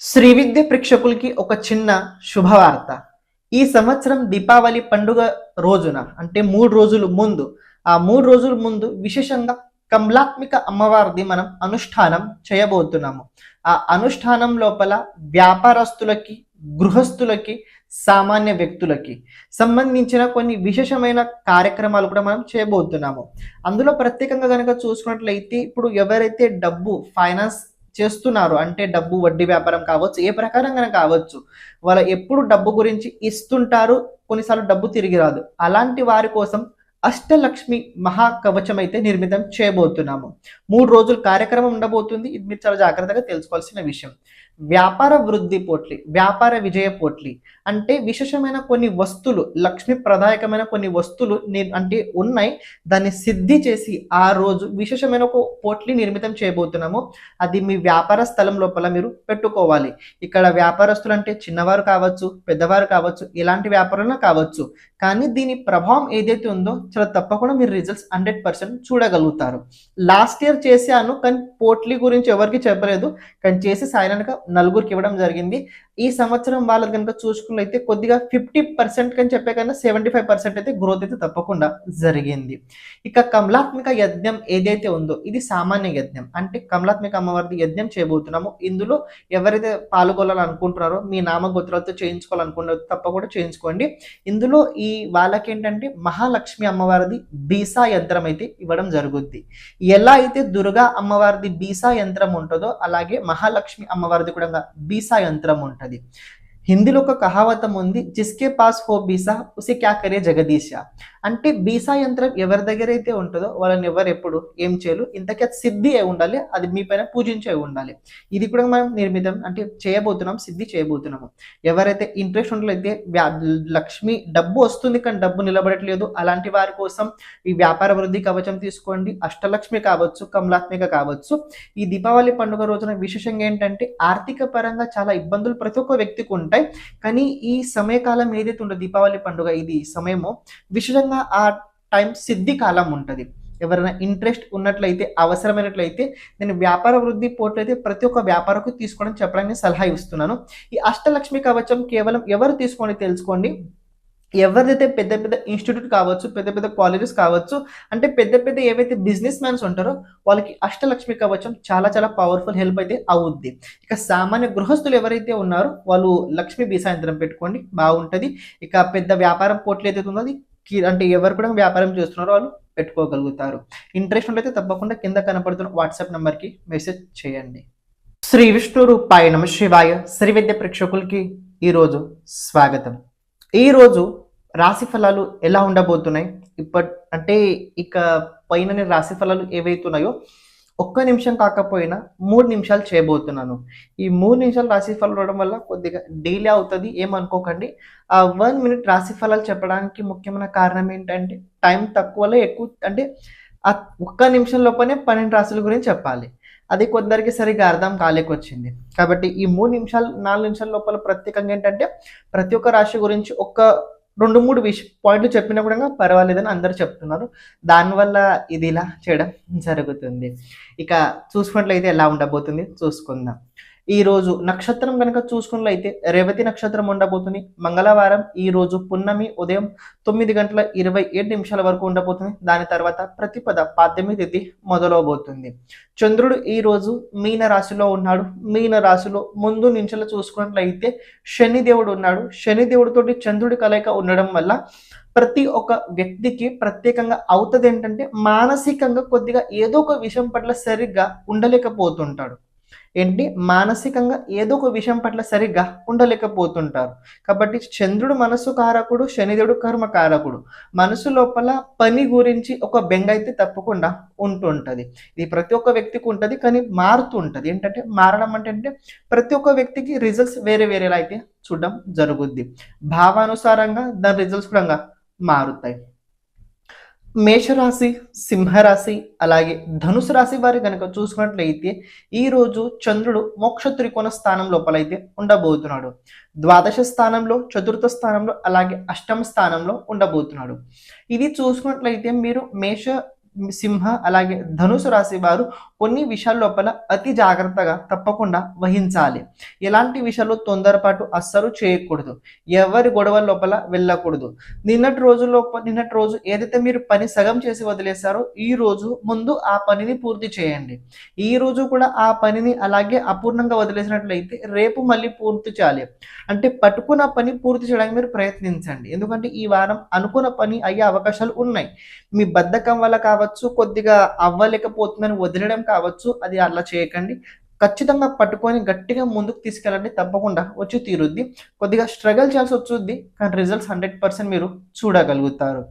శ్రీ విద్య ప్రేక్షకులకి ఒక చిన్న శుభవార్త. ఈ సంవత్సరం దీపావళి పండుగ రోజున అంటే మూడు రోజులు ముందు ఆ మూడు రోజుల ముందు విశేషంగా కమలాత్మిక అమ్మవారిది మనం అనుష్ఠానం చేయబోతున్నాము. ఆ అనుష్ఠానం లోపల వ్యాపారస్తులకి గృహస్థులకి సామాన్య వ్యక్తులకి సంబంధించిన కొన్ని విశేషమైన కార్యక్రమాలు కూడా మనం చేయబోతున్నాము. అందులో ప్రత్యేకంగా కనుక చూసుకున్నట్లయితే ఇప్పుడు ఎవరైతే డబ్బు ఫైనాన్స్ చేస్తున్నారు. అంటే డబ్బు వడ్డీ వ్యాపారం కావచ్చు ఏ ప్రకారంగా కావచ్చు. వాళ్ళు ఎప్పుడు డబ్బు గురించి ఇస్తుంటారు కొన్నిసార్లు డబ్బు తిరిగి రాదు. అలాంటి వారి కోసం అష్టలక్ష్మి మహాకవచం అయితే నిర్మితం చేయబోతున్నాము. మూడు రోజులు కార్యక్రమం ఉండబోతుంది. ఇది మీరు చాలా జాగ్రత్తగా తెలుసుకోవాల్సిన విషయం. వ్యాపార వృద్ధి పోట్లి వ్యాపార విజయ పోట్లి అంటే విశేషమైన కొన్ని వస్తువులు లక్ష్మి ప్రదాయకమైన కొన్ని వస్తువులు అంటే ఉన్నాయి. దాన్ని సిద్ధి చేసి ఆ రోజు విశేషమైన ఒక పోట్లి నిర్మితం చేయబోతున్నాము. అది మీ వ్యాపార స్థలం లోపల మీరు పెట్టుకోవాలి. ఇక్కడ వ్యాపారస్తులు అంటే చిన్నవారు కావచ్చు పెద్దవారు కావచ్చు ఇలాంటి వ్యాపారంలో కావచ్చు. కానీ దీని ప్రభావం ఏదైతే ఉందో చాలా తప్పకుండా మీరు రిజల్ట్స్ హండ్రెడ్ పర్సెంట్ చూడగలుగుతారు. లాస్ట్ ఇయర్ చేశాను కానీ పోట్లీ గురించి ఎవరికి చెప్పలేదు. కానీ చేసి సాయనానికి నలుగురికి ఇవ్వడం జరిగింది. ఈ సంవత్సరం వాళ్ళకి కనుక చూసుకున్నట్లయితే కొద్దిగా ఫిఫ్టీ పర్సెంట్ కని చెప్పే కన్నా సెవెంటీ ఫైవ్ పర్సెంట్ అయితే గ్రోత్ అయితే తప్పకుండా జరిగింది. ఇక కమలాత్మిక యజ్ఞం ఏదైతే ఉందో ఇది సామాన్య యజ్ఞం. అంటే కమలాత్మిక అమ్మవారిది యజ్ఞం చేయబోతున్నాము. ఇందులో ఎవరైతే పాల్గొనాలనుకుంటున్నారో మీ నామగోత్రాలతో చేయించుకోవాలనుకున్నారో తప్పకుండా చేయించుకోండి. ఇందులో ఈ వాళ్ళకి ఏంటంటే మహాలక్ష్మి అమ్మవారిది బీసా యంత్రం అయితే ఇవ్వడం జరుగుద్ది. ఎలా అయితే దుర్గా అమ్మవారిది బీసా యంత్రం ఉంటుందో అలాగే మహాలక్ష్మి అమ్మవారిది కూడా బీసా యంత్రం ఉంటుంది. 的。హిందీలో ఒక కహావతం ఉంది జిస్కే పాస్ హో బీసా ఉసి క్యా కరే జగదీశ అంటే బీసా యంత్రం ఎవరి దగ్గర అయితే ఉంటుందో వాళ్ళని ఎవరు ఎప్పుడు ఏం చేయరు. ఇంతకీ అది సిద్ధి అయి ఉండాలి అది మీ పైన పూజించే ఉండాలి. ఇది కూడా మనం నిర్మితం అంటే చేయబోతున్నాం సిద్ధి చేయబోతున్నాము. ఎవరైతే ఇంట్రెస్ట్ ఉండలేతే లక్ష్మి డబ్బు వస్తుంది కానీ డబ్బు నిలబడట్లేదు అలాంటి వారి కోసం ఈ వ్యాపార వృద్ధి కవచం తీసుకోండి అష్టలక్ష్మి కావచ్చు కమలాత్మిక కావచ్చు. ఈ దీపావళి పండుగ రోజున విశేషంగా ఏంటంటే ఆర్థిక పరంగా చాలా ఇబ్బందులు ప్రతి ఒక్క వ్యక్తికి ఉంటాయి. కానీ ఈ సమయకాలం ఏదైతే ఉందో దీపావళి పండుగ ఇది సమయము విశేషంగా ఆ టైం సిద్ధి కాలం ఉంటుంది. ఎవరైనా ఇంట్రెస్ట్ ఉన్నట్లయితే అవసరమైనట్లయితే నేను వ్యాపార వృద్ధి పోట్లయితే ప్రతి ఒక్క వ్యాపారకు తీసుకోవడం చెప్పడానికి సలహా ఇస్తున్నాను. ఈ అష్టలక్ష్మి కవచం కేవలం ఎవరు తీసుకోండి తెలుసుకోండి? ఎవరిదైతే పెద్ద పెద్ద ఇన్స్టిట్యూట్ కావచ్చు పెద్ద పెద్ద కాలేజెస్ కావచ్చు అంటే పెద్ద పెద్ద ఏవైతే బిజినెస్ మ్యాన్స్ ఉంటారో వాళ్ళకి అష్టలక్ష్మి కవచం చాలా చాలా పవర్ఫుల్ హెల్ప్ అయితే అవుద్ది. ఇక సామాన్య గృహస్థులు ఎవరైతే ఉన్నారో వాళ్ళు లక్ష్మి బీసాయంత్రం పెట్టుకోండి బాగుంటుంది. ఇక పెద్ద వ్యాపారం పోట్లు ఏదైతే ఉందో అది అంటే ఎవరు కూడా వ్యాపారం చేస్తున్నారో వాళ్ళు పెట్టుకోగలుగుతారు. ఇంట్రెస్ట్ ఉంటే తప్పకుండా కింద కనపడుతున్న వాట్సాప్ నెంబర్కి మెసేజ్ చేయండి. శ్రీ విష్ణు రూపాయ నమ శివాయ. శ్రీ విద్య ప్రేక్షకులకి ఈరోజు స్వాగతం. ఈరోజు రాశి ఫలాలు ఎలా ఉండబోతున్నాయి? ఇప్పటి అంటే ఇక పైన రాశి ఫలాలు ఏవైతున్నాయో ఒక్క నిమిషం కాకపోయినా మూడు నిమిషాలు చేయబోతున్నాను. ఈ మూడు నిమిషాలు రాశి ఫలాలు రావడం వల్ల కొద్దిగా డీలే అవుతుంది ఏమనుకోకండి. ఆ వన్ మినిట్ రాశి ఫలాలు చెప్పడానికి ముఖ్యమైన కారణం ఏంటంటే టైం తక్కువలో ఎక్కువ అంటే ఆ ఒక్క నిమిషం లోపలనే పన్నెండు రాశుల గురించి చెప్పాలి. అది కొందరికి సరిగా అర్థం కాలేకొచ్చింది. కాబట్టి ఈ మూడు నిమిషాలు నాలుగు నిమిషాల లోపల ప్రత్యేకంగా ఏంటంటే ప్రతి ఒక్క రాశి గురించి ఒక్క రెండు మూడు విష పాయింట్లు చెప్పినా కూడా పర్వాలేదని అందరూ చెప్తున్నారు. దానివల్ల ఇది ఇలా చేయడం జరుగుతుంది. ఇక చూసుకున్నట్లయితే ఎలా ఉండబోతుంది? చూసుకుందాం. ఈ రోజు నక్షత్రం కనుక చూసుకున్నట్లయితే రేవతి నక్షత్రం ఉండబోతుంది. మంగళవారం ఈ రోజు పున్నమి ఉదయం తొమ్మిది గంటల ఇరవై ఏడు నిమిషాల వరకు ఉండబోతుంది. దాని తర్వాత ప్రతిపద పాడ్యమి తిథి మొదలవబోతుంది. చంద్రుడు ఈ రోజు మీన రాశిలో ఉన్నాడు. మీన రాశిలో ముందు నించలు చూసుకున్నట్లయితే శనిదేవుడు ఉన్నాడు. శనిదేవుడితోటి చంద్రుడి కలయిక ఉండడం వల్ల ప్రతి ఒక్క వ్యక్తికి ప్రత్యేకంగా అవుతుంది ఏంటంటే మానసికంగా కొద్దిగా ఏదో ఒక విషయం పట్ల సరిగ్గా ఉండలేకపోతుంటాడు. ఏంటి? మానసికంగా ఏదో ఒక విషయం పట్ల సరిగ్గా ఉండలేకపోతుంటారు. కాబట్టి చంద్రుడు మనసు కారకుడు శనిదేవుడు కర్మ కారకుడు. మనసు లోపల పని గురించి ఒక బెంగ అయితే తప్పకుండా ఉంటుంటది. ఇది ప్రతి ఒక్క వ్యక్తికి ఉంటుంది కానీ మారుతూ ఉంటుంది. ఏంటంటే మారడం అంటే అంటే ప్రతి ఒక్క వ్యక్తికి రిజల్ట్స్ వేరే వేరేలా అయితే చూడడం జరుగుద్ది. భావానుసారంగా దాని రిజల్ట్స్ కూడా మారుతాయి. మేషరాశి సింహరాశి అలాగే ధనుసు రాశి వారి కనుక చూసుకున్నట్లయితే ఈరోజు చంద్రుడు మోక్ష త్రికోణ స్థానం లోపలైతే ఉండబోతున్నాడు. ద్వాదశ స్థానంలో చతుర్థ స్థానంలో అలాగే అష్టమ స్థానంలో ఉండబోతున్నాడు. ఇది చూసుకున్నట్లయితే మీరు మేష సింహ అలాగే ధనుసు రాశి వారు కొన్ని విషయాల లోపల అతి జాగ్రత్తగా తప్పకుండా వహించాలి. ఎలాంటి విషయాలు తొందరపాటు అస్సలు చేయకూడదు. ఎవరి గొడవల లోపల వెళ్ళకూడదు. నిన్నటి రోజులో నిన్నటి రోజు ఏదైతే మీరు పని సగం చేసి వదిలేశారో ఈ రోజు ముందు ఆ పనిని పూర్తి చేయండి. ఈ రోజు కూడా ఆ పనిని అలాగే అపూర్ణంగా వదిలేసినట్లయితే రేపు మళ్ళీ పూర్తి చేయాలి. అంటే పట్టుకున్న పని పూర్తి చేయడానికి మీరు ప్రయత్నించండి. ఎందుకంటే ఈ వారం అనుకున్న పని అయ్యే అవకాశాలు ఉన్నాయి. మీ బద్ధకం వల్ల కావచ్చు కొద్దిగా అవ్వలేకపోతుందని వదిలేయడం కావచ్చు అది అలా చేయకండి. ఖచ్చితంగా పట్టుకొని గట్టిగా ముందుకు తీసుకెళ్ళండి తప్పకుండా వచ్చి తీరుద్ది. కొద్దిగా స్ట్రగల్ చేయాల్సి వచ్చుద్ది కానీ రిజల్ట్స్ హండ్రెడ్ పర్సెంట్ మీరు చూడగలుగుతారు.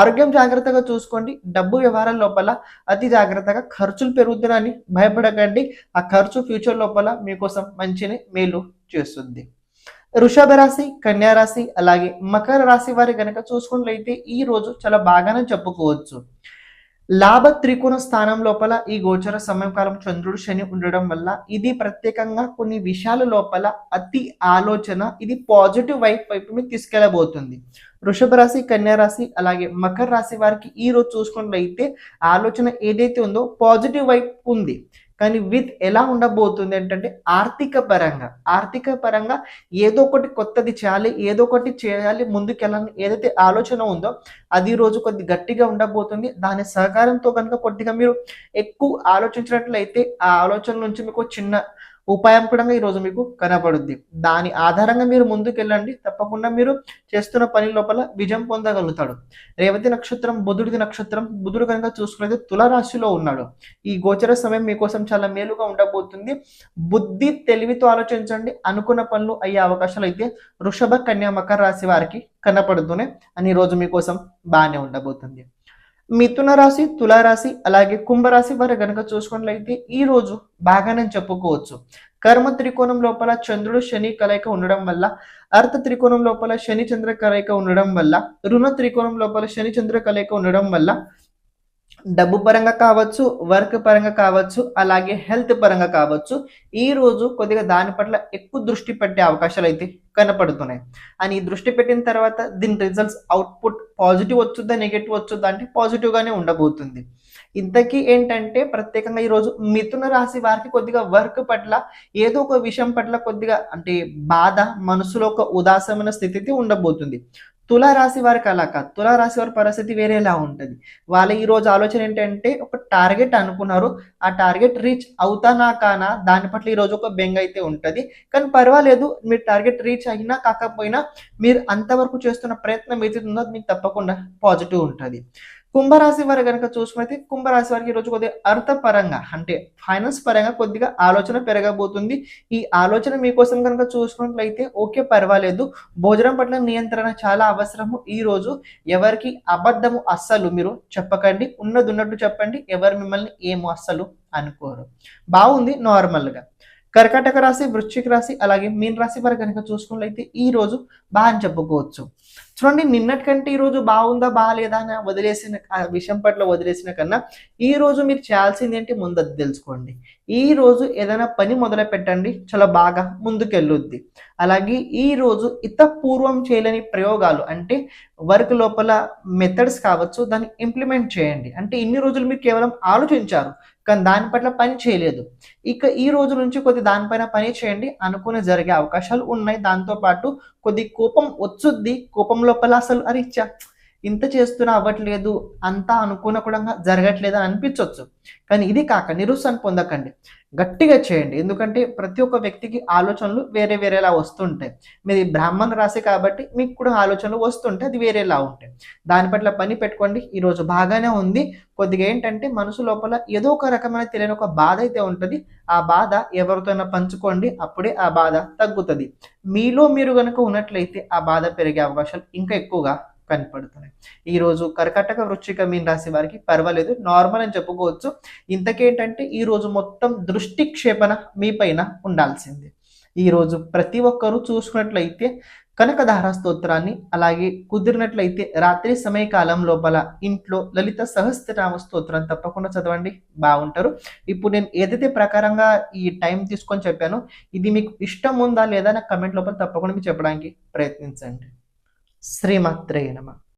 ఆరోగ్యం జాగ్రత్తగా చూసుకోండి. డబ్బు వ్యవహారాల లోపల అతి జాగ్రత్తగా ఖర్చులు పెరుగుతున్నాయని భయపడకండి. ఆ ఖర్చు ఫ్యూచర్ లోపల మీకోసం మంచిని మేలు చేస్తుంది. వృషభ రాశి కన్యా రాశి అలాగే మకర రాశి వారి కనుక చూసుకున్నట్లయితే ఈ రోజు చాలా బాగానే చెప్పుకోవచ్చు. లాభ త్రికోణ స్థానం లోపల ఈ గోచర సమయకాలం చంద్రుడు శని ఉండడం వల్ల ఇది ప్రత్యేకంగా కొన్ని విషయాల లోపల అతి ఆలోచన ఇది పాజిటివ్ వైపు వైపు మీద తీసుకెళ్ళబోతుంది. వృషభ రాశి కన్యా రాశి అలాగే మకర రాశి వారికి ఈ రోజు చూసుకున్నట్లయితే ఆలోచన ఏదైతే ఉందో పాజిటివ్ వైపు ఉంది. కానీ విత్ ఎలా ఉండబోతుంది ఏంటంటే ఆర్థిక పరంగా. ఆర్థిక పరంగా ఏదో ఒకటి కొత్తది చేయాలి ఏదో ఒకటి చేయాలి ముందుకెళ్ళాలని ఏదైతే ఆలోచన ఉందో అది ఈ రోజు కొద్ది గట్టిగా ఉండబోతుంది. దాని సహకారంతో కనుక కొద్దిగా మీరు ఎక్కువ ఆలోచించినట్లయితే ఆ ఆలోచన నుంచి మీకు చిన్న ఉపాయం కూడా ఈ రోజు మీకు కనపడుద్ది దాని ఆధారంగా మీరు ముందుకెళ్ళండి. తప్పకుండా మీరు చేస్తున్న పని లోపల విజయం పొందగలుగుతాడు. రేవతి నక్షత్రం బుధుడిది నక్షత్రం బుధుడు కనుక చూసుకునేది తులరాశిలో ఉన్నాడు. ఈ గోచర సమయం మీకోసం చాలా మేలుగా ఉండబోతుంది. బుద్ధి తెలివితో ఆలోచించండి. అనుకున్న పనులు అయ్యే అవకాశాలు అయితే వృషభ కన్యా మకర రాశి వారికి కనపడుతూనే అని రోజు మీకోసం బాగానే ఉండబోతుంది. మిథున రాశి తులారాశి అలాగే కుంభరాశి వారు గనక చూసుకున్నట్లయితే ఈ రోజు బాగానే చెప్పుకోవచ్చు. కర్మ త్రికోణం లోపల చంద్రుడు శని కలయిక ఉండడం వల్ల అర్థ త్రికోణం లోపల శని చంద్ర కలయిక ఉండడం వల్ల రుణ త్రికోణం లోపల శని చంద్ర కలయిక ఉండడం వల్ల డబ్బు పరంగా కావచ్చు వర్క్ పరంగా కావచ్చు అలాగే హెల్త్ పరంగా కావచ్చు ఈ రోజు కొద్దిగా దాని పట్ల ఎక్కువ దృష్టి పెట్టే అవకాశాలు అయితే కనపడుతున్నాయి. అని దృష్టి పెట్టిన తర్వాత దీని రిజల్ట్స్ అవుట్పుట్ పాజిటివ్ వచ్చుద్దా నెగిటివ్ వచ్చుద్దా అంటే పాజిటివ్ గానే ఉండబోతుంది. ఇంతకీ ఏంటంటే ప్రత్యేకంగా ఈరోజు మిథున రాశి వారికి కొద్దిగా వర్క్ పట్ల ఏదో ఒక విషయం పట్ల కొద్దిగా అంటే బాధ మనసులో ఒక ఉదాసమైన స్థితి అయితే ఉండబోతుంది. తులారాశి వారికి అలా కాదు తులారాశి వారి పరిస్థితి వేరేలా ఉంటుంది. వాళ్ళ ఈరోజు ఆలోచన ఏంటంటే ఒక టార్గెట్ అనుకున్నారు. ఆ టార్గెట్ రీచ్ అవుతానా కానా దాని పట్ల ఈరోజు ఒక బెంగ అయితే ఉంటుంది. కానీ పర్వాలేదు మీరు టార్గెట్ రీచ్ అయినా కాకపోయినా మీరు అంతవరకు చేస్తున్న ప్రయత్నం ఏదైతే ఉందో మీకు తప్పకుండా పాజిటివ్ ఉంటుంది. కుంభరాశి వారు కనుక చూసుకున్నైతే కుంభరాశి వారికి ఈరోజు కొద్దిగా అర్థపరంగా అంటే ఫైనాన్స్ పరంగా కొద్దిగా ఆలోచన పెరగబోతుంది. ఈ ఆలోచన మీకోసం కనుక చూసుకున్నట్లయితే ఓకే పర్వాలేదు. భోజనం పట్ల నియంత్రణ చాలా అవసరము. ఈ రోజు ఎవరికి అబద్ధము అస్సలు మీరు చెప్పకండి. ఉన్నది ఉన్నట్టు చెప్పండి. ఎవరు మిమ్మల్ని ఏమో అస్సలు అనుకోరు. బాగుంది నార్మల్గా. కర్కాటక రాశి వృశ్చిక రాశి అలాగే మీన రాశి వారు కనుక చూసుకున్నట్లయితే ఈ రోజు బాగా అని చెప్పుకోవచ్చు. చూడండి నిన్నటికంటే ఈరోజు ఈ రోజు బాగుందా బాగాలేదా అని వదిలేసిన విషయం పట్ల వదిలేసిన కన్నా ఈ రోజు మీరు చేయాల్సింది ఏంటి? ముందు తెలుసుకోండి. ఈ రోజు ఏదైనా పని మొదలు పెట్టండి చాలా బాగా ముందుకెళ్ళొద్ది. అలాగే ఈ రోజు ఇత పూర్వం చేయలేని ప్రయోగాలు అంటే వర్క్ లోపల మెథడ్స్ కావచ్చు దాన్ని ఇంప్లిమెంట్ చేయండి. అంటే ఇన్ని రోజులు మీరు కేవలం ఆలోచించారు కానీ దాని పట్ల పని చేయలేదు. ఇక ఈ రోజు నుంచి కొద్ది దానిపైన పని చేయండి అనుకుని జరిగే అవకాశాలు ఉన్నాయి. దాంతో పాటు కొద్ది కోపం వచ్చుద్ది కోపం లోపల అసలు అరిచ్చా? ఇంత చేస్తున్నా అవ్వట్లేదు అంతా అనుకున్న కూడా జరగట్లేదు అని అనిపించవచ్చు కానీ ఇది కాక నిరుత్సాహం పొందకండి. గట్టిగా చేయండి. ఎందుకంటే ప్రతి ఒక్క వ్యక్తికి ఆలోచనలు వేరే వేరేలా వస్తుంటాయి. మీది బ్రాహ్మణ రాశి కాబట్టి మీకు కూడా ఆలోచనలు వస్తుంటాయి. అది వేరేలా ఉంటాయి. దాని పట్ల పని పెట్టుకోండి. ఈరోజు బాగానే ఉంది. కొద్దిగా ఏంటంటే మనసు లోపల ఏదో ఒక రకమైన తెలియని ఒక బాధ అయితే ఉంటుంది. ఆ బాధ ఎవరితోనైనా పంచుకోండి. అప్పుడే ఆ బాధ తగ్గుతుంది. మీలో మీరు కనుక ఉన్నట్లయితే ఆ బాధ పెరిగే అవకాశాలు ఇంకా ఎక్కువగా కనపడుతున్నాయి. ఈరోజు కర్కటక వృశ్చిక మీన రాశి వారికి పర్వాలేదు నార్మల్ అని చెప్పుకోవచ్చు. ఇంతకేంటంటే ఈరోజు మొత్తం దృష్టి క్షేపణ మీ పైన ఉండాల్సింది. ఈరోజు ప్రతి ఒక్కరూ చూసుకున్నట్లయితే కనకధార స్తోత్రాన్ని అలాగే కుదిరినట్లయితే రాత్రి సమయకాలం లోపల ఇంట్లో లలిత సహస్రనామ స్తోత్రం తప్పకుండా చదవండి బాగుంటారు. ఇప్పుడు నేను ఏదైతే ప్రకారంగా ఈ టైం తీసుకొని చెప్పానో ఇది మీకు ఇష్టం ఉందా లేదా నా కమెంట్ లోపల తప్పకుండా మీకు చెప్పడానికి ప్రయత్నించండి. శ్రీమాత్రే నమ.